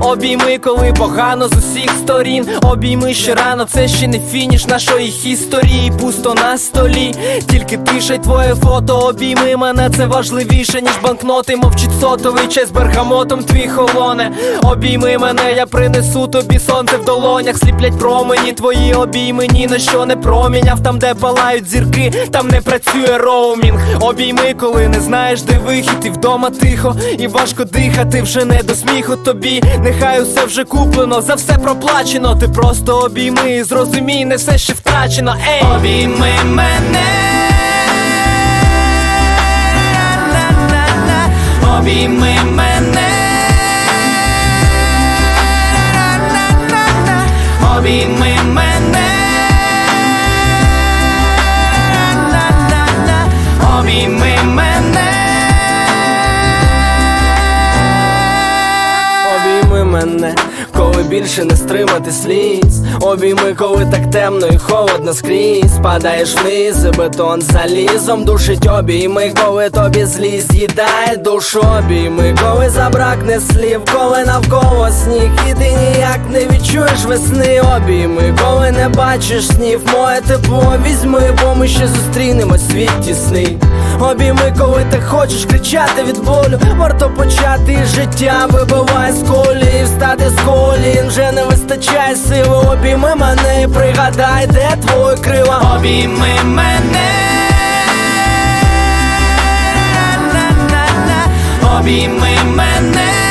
Обійми, коли погано з усіх сторін. Обійми ще рано, це ще не фініш нашої історії. Пусто на столі, тільки й твоє фото. Обійми мене, це важливіше, ніж банкноти. Мовчить сотовий чай з бергамотом твій холоне. Обійми мене, я принесу тобі сонце в долонях. Сліплять промені, твої обійми ні на що не проміняв. Там, де палають зірки, там не працює роумінг. Обійми, коли не знаєш, де вихід, і вдома тихо, і важко дихати, вже не до сміху тобі. Нехай усе вже куплено, за все проплачено. Ти просто обійми, і зрозумій, не все ще втрачено. Ей, обійми мене. Обійми мене. Обійми мене. Обійми мене. Мене, коли більше не стримати сліз. Обійми, коли так темно і холодно скрізь. Падаєш вниз, і бетон залізом душить обійми, коли тобі злість їдає душу обійми, коли забракне слів, коли навколо сніг, і ти ніяк не відчуєш весни обійми, коли не бачиш снів, моє тепло візьми, бо ми ще зустрінемось світ тісний. Обійми, коли ти хочеш кричати від болю, варто почати життя вибиває з колії, встати з колін, вже не вистачає сили. Обійми мене пригадай, де твої крила. Обійми мене. Обійми мене.